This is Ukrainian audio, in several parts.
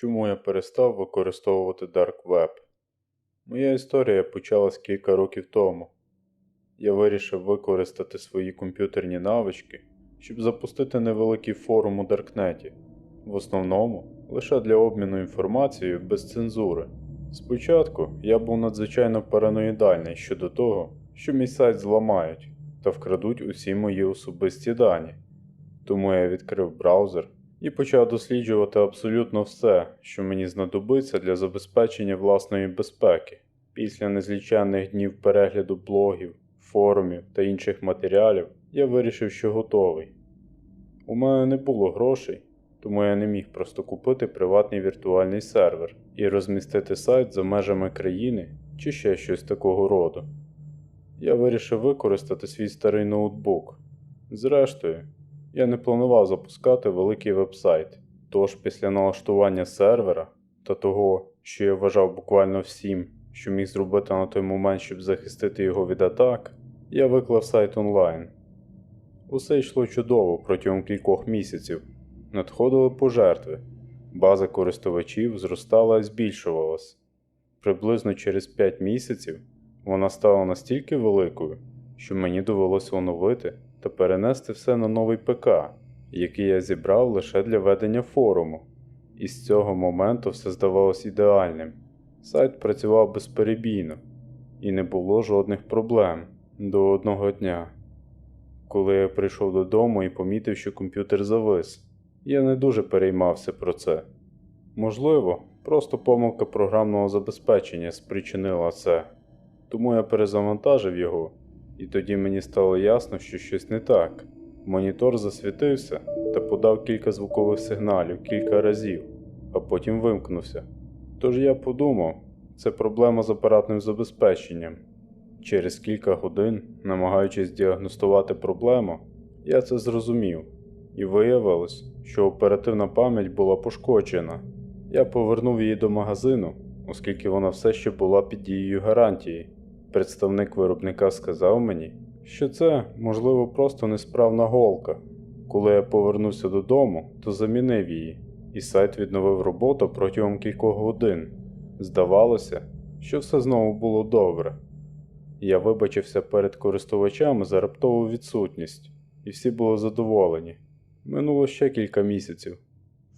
Чому я перестав використовувати Dark Web? Моя історія почалась кілька років тому. Я вирішив використати свої комп'ютерні навички, щоб запустити невеликий форум у Даркнеті, в основному лише для обміну інформацією без цензури. Спочатку я був надзвичайно параноїдальний щодо того, що мій сайт зламають та вкрадуть усі мої особисті дані. Тому я відкрив браузер і почав досліджувати абсолютно все, що мені знадобиться для забезпечення власної безпеки. Після незліченних днів перегляду блогів, форумів та інших матеріалів я вирішив, що готовий. У мене не було грошей, тому я не міг просто купити приватний віртуальний сервер і розмістити сайт за межами країни чи ще щось такого роду. Я вирішив використати свій старий ноутбук. Зрештою, я не планував запускати великий вебсайт, тож після налаштування сервера та того, що я вважав буквально всім, що міг зробити на той момент, щоб захистити його від атак, я виклав сайт онлайн. Усе йшло чудово протягом кількох місяців. Надходили пожертви, база користувачів зростала і збільшувалась. Приблизно через 5 місяців вона стала настільки великою, що мені довелося оновити та перенести все на новий ПК, який я зібрав лише для ведення форуму. І з цього моменту все здавалось ідеальним. Сайт працював безперебійно, і не було жодних проблем до одного дня. Коли я прийшов додому і помітив, що комп'ютер завис, я не дуже переймався про це. Можливо, просто помилка програмного забезпечення спричинила це, тому я перезавантажив його, і тоді мені стало ясно, що щось не так. Монітор засвітився та подав кілька звукових сигналів кілька разів, а потім вимкнувся. Тож я подумав, це проблема з апаратним забезпеченням. Через кілька годин, намагаючись діагностувати проблему, я це зрозумів, і виявилось, що оперативна пам'ять була пошкоджена. Я повернув її до магазину, оскільки вона все ще була під дією гарантії. Представник виробника сказав мені, що це, можливо, просто несправна голка. Коли я повернувся додому, то замінив її, і сайт відновив роботу протягом кількох годин. Здавалося, що все знову було добре. Я вибачився перед користувачами за раптову відсутність, і всі були задоволені. Минуло ще кілька місяців.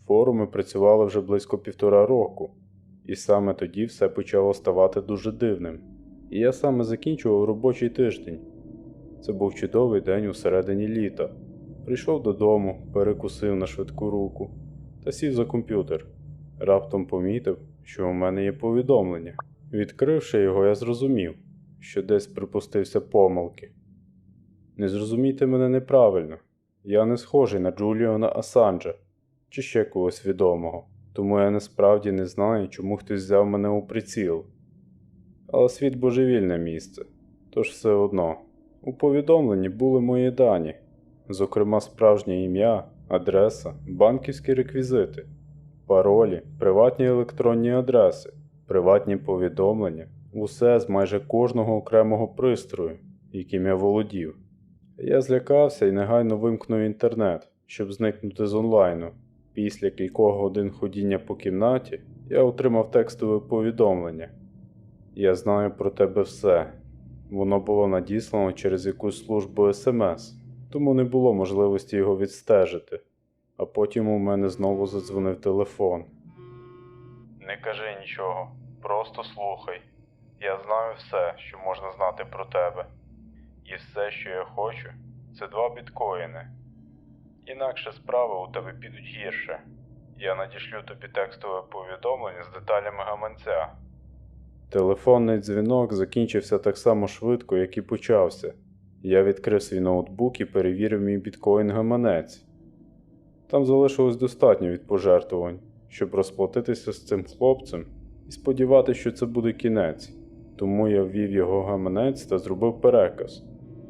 Форуми працювали вже близько півтора року, і саме тоді все почало ставати дуже дивним. І я саме закінчував робочий тиждень. Це був чудовий день у середині літа. Прийшов додому, перекусив на швидку руку та сів за комп'ютер. Раптом помітив, що у мене є повідомлення. Відкривши його, я зрозумів, що десь припустився помилки. Не зрозумійте мене неправильно, я не схожий на Джуліона Асанджа чи ще когось відомого, тому я насправді не знаю, чому хтось взяв мене у приціл. Але світ божевільне місце, тож все одно. У повідомленні були мої дані, зокрема справжнє ім'я, адреса, банківські реквізити, паролі, приватні електронні адреси, приватні повідомлення, усе з майже кожного окремого пристрою, яким я володів. Я злякався і негайно вимкнув інтернет, щоб зникнути з онлайну. Після кількох годин ходіння по кімнаті я отримав текстове повідомлення. Я знаю про тебе все. Воно було надіслано через якусь службу СМС, тому не було можливості його відстежити. А потім у мене знову задзвонив телефон. Не кажи нічого, просто слухай. Я знаю все, що можна знати про тебе. І все, що я хочу, це два біткоїни. Інакше справи у тебе підуть гірше. Я надішлю тобі текстове повідомлення з деталями гаманця. Телефонний дзвінок закінчився так само швидко, як і почався. Я відкрив свій ноутбук і перевірив мій біткоін гаманець. Там залишилось достатньо від пожертвувань, щоб розплатитися з цим хлопцем і сподіватися, що це буде кінець. Тому я ввів його гаманець та зробив переказ.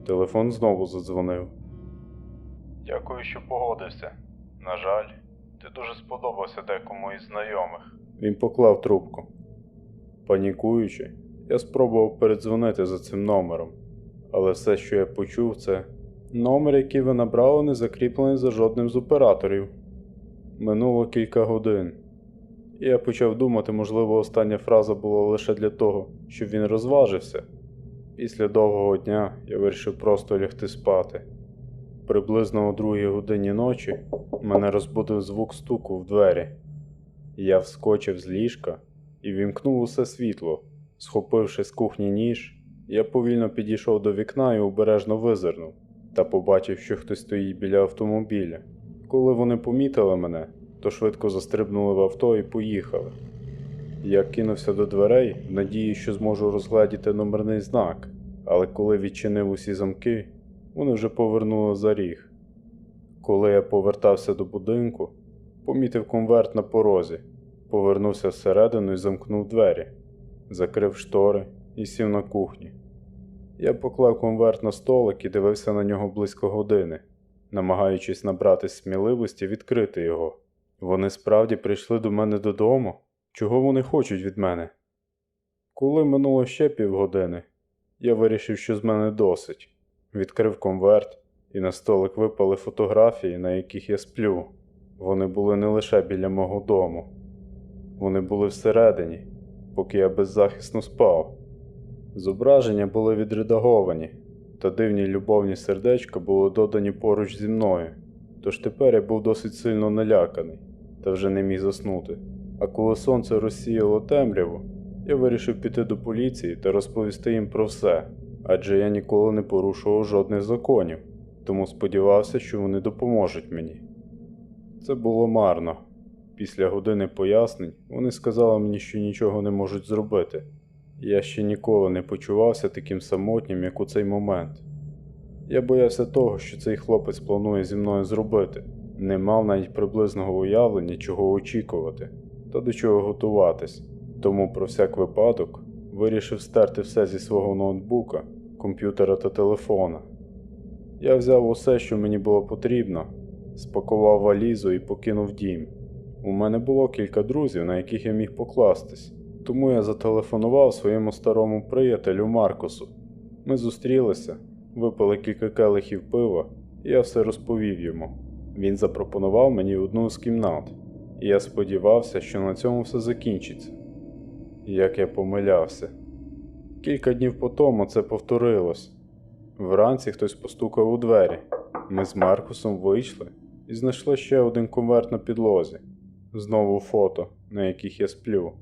Телефон знову задзвонив. Дякую, що погодився. На жаль, ти дуже сподобався декому із знайомих. Він поклав трубку. Панікуючи, я спробував передзвонити за цим номером, але все, що я почув, це номер, який ви набрали, не закріплений за жодним з операторів. Минуло кілька годин, І я почав думати, можливо, остання фраза була лише для того, щоб він розважився. Після довгого дня я вирішив просто лягти спати. Приблизно о другій годині ночі мене розбудив звук стуку в двері. Я вскочив з ліжка і вімкнув усе світло. Схопивши з кухні ніж, я повільно підійшов до вікна і обережно визирнув та побачив, що хтось стоїть біля автомобіля. Коли вони помітили мене, то швидко застрибнули в авто і поїхали. Я кинувся до дверей в надії, що зможу розгледіти номерний знак, але коли відчинив усі замки, вони вже повернули за ріг. Коли я повертався до будинку, помітив конверт на порозі, повернувся всередину і замкнув двері, закрив штори і сів на кухні. Я поклав конверт на столик і дивився на нього близько години, намагаючись набратись сміливості відкрити його. Вони справді прийшли до мене додому. Чого вони хочуть від мене? Коли минуло ще півгодини, я вирішив, що з мене досить. Відкрив конверт, і на столик випали фотографії, на яких я сплю. Вони були не лише біля мого дому. Вони були всередині, поки я беззахисно спав. Зображення були відредаговані, та дивні любовні сердечка були додані поруч зі мною. Тож тепер я був досить сильно наляканий та вже не міг заснути. А коли сонце розсіяло темряву, я вирішив піти до поліції та розповісти їм про все, адже я ніколи не порушував жодних законів, тому сподівався, що вони допоможуть мені. Це було марно. Після години пояснень вони сказали мені, що нічого не можуть зробити. Я ще ніколи не почувався таким самотнім, як у цей момент. Я боявся того, що цей хлопець планує зі мною зробити, не мав навіть приблизного уявлення, чого очікувати та до чого готуватись, тому про всяк випадок вирішив стерти все зі свого ноутбука, комп'ютера та телефона. Я взяв усе, що мені було потрібно, спакував валізу і покинув дім. У мене було кілька друзів, на яких я міг покластись, тому я зателефонував своєму старому приятелю Маркусу. Ми зустрілися, випили кілька келихів пива, і я все розповів йому. Він запропонував мені одну з кімнат, і я сподівався, що на цьому все закінчиться. Як я помилявся. Кілька днів по тому це повторилось. Вранці хтось постукав у двері. Ми з Маркусом вийшли і знайшли ще один конверт на підлозі. Знову фото, на яких я сплю.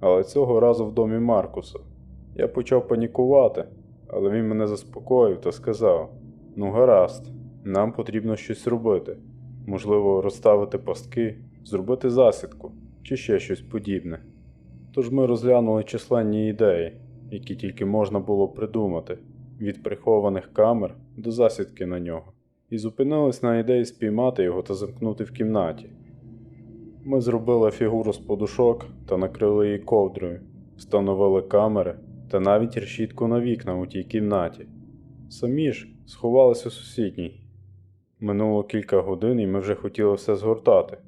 Але цього разу в домі Маркуса. Я почав панікувати, але він мене заспокоїв та сказав: Ну, гаразд, нам потрібно щось робити. Можливо, розставити пастки, зробити засідку чи ще щось подібне. Тож ми розглянули численні ідеї, які тільки можна було придумати, від прихованих камер до засідки на нього, і зупинились на ідеї спіймати його та замкнути в кімнаті. Ми зробили фігуру з подушок та накрили її ковдрою, встановили камери та навіть решітку на вікна у тій кімнаті. Самі ж сховалися у сусідній. Минуло кілька годин і ми вже хотіли все згортати,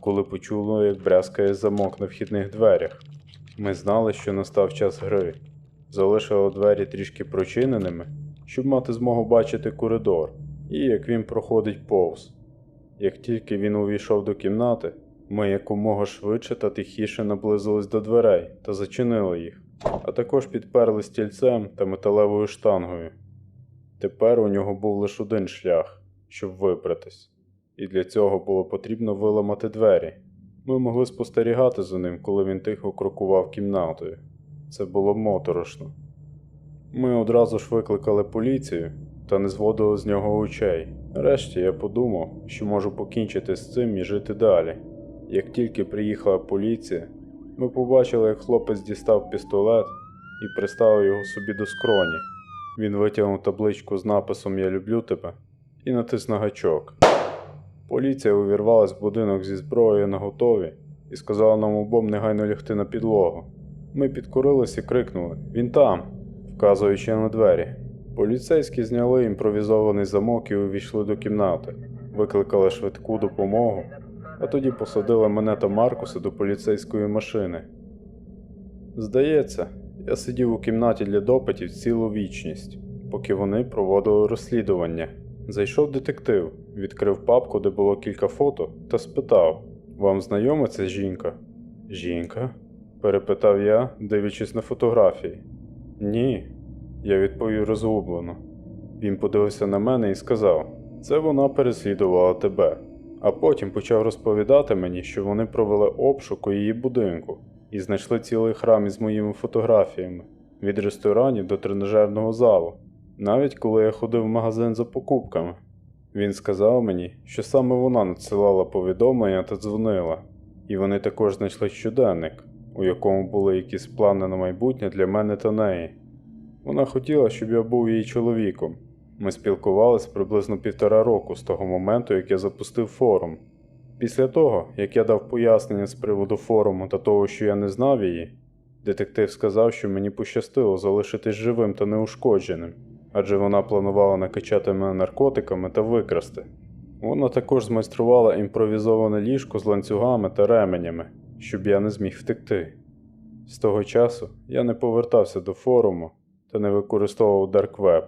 коли почули, як брязкає замок на вхідних дверях. Ми знали, що настав час гри. Залишили двері трішки прочиненими, щоб мати змогу бачити коридор, і як він проходить повз. Як тільки він увійшов до кімнати, ми якомога швидше та тихіше наблизились до дверей та зачинили їх, а також підперли стільцем та металевою штангою. Тепер у нього був лише один шлях, щоб вибратись, і для цього було потрібно виламати двері. Ми могли спостерігати за ним, коли він тихо крокував кімнатою. Це було моторошно. Ми одразу ж викликали поліцію та не зводили з нього очей. Нарешті я подумав, що можу покінчити з цим і жити далі. Як тільки приїхала поліція, ми побачили, як хлопець дістав пістолет і приставив його собі до скроні. Він витягнув табличку з написом Я люблю тебе і натис на гачок. Поліція увірвалась в будинок зі зброєю на готові і сказала нам обом негайно лягти на підлогу. Ми підкорились і крикнули Він там, вказуючи на двері. Поліцейські зняли імпровізований замок і увійшли до кімнати, викликали швидку допомогу, а тоді посадили мене та Маркуса до поліцейської машини. Здається, я сидів у кімнаті для допитів цілу вічність, поки вони проводили розслідування. Зайшов детектив, відкрив папку, де було кілька фото, та спитав: Вам знайома ця жінка? Жінка? перепитав я, дивлячись на фотографії. Ні, я відповів розгублено. Він подивився на мене і сказав: це вона переслідувала тебе. А потім почав розповідати мені, що вони провели обшук у її будинку і знайшли цілий храм із моїми фотографіями від ресторанів до тренажерного залу, навіть коли я ходив в магазин за покупками. Він сказав мені, що саме вона надсилала повідомлення та дзвонила, і вони також знайшли щоденник, у якому були якісь плани на майбутнє для мене та неї. Вона хотіла, щоб я був її чоловіком. Ми спілкувались приблизно півтора року з того моменту, як я запустив форум. Після того, як я дав пояснення з приводу форуму та того, що я не знав її, детектив сказав, що мені пощастило залишитись живим та неушкодженим, адже вона планувала накачати мене наркотиками та викрасти. Вона також змайструвала імпровізоване ліжко з ланцюгами та ременями, щоб я не зміг втекти. З того часу я не повертався до форуму та не використовував Web.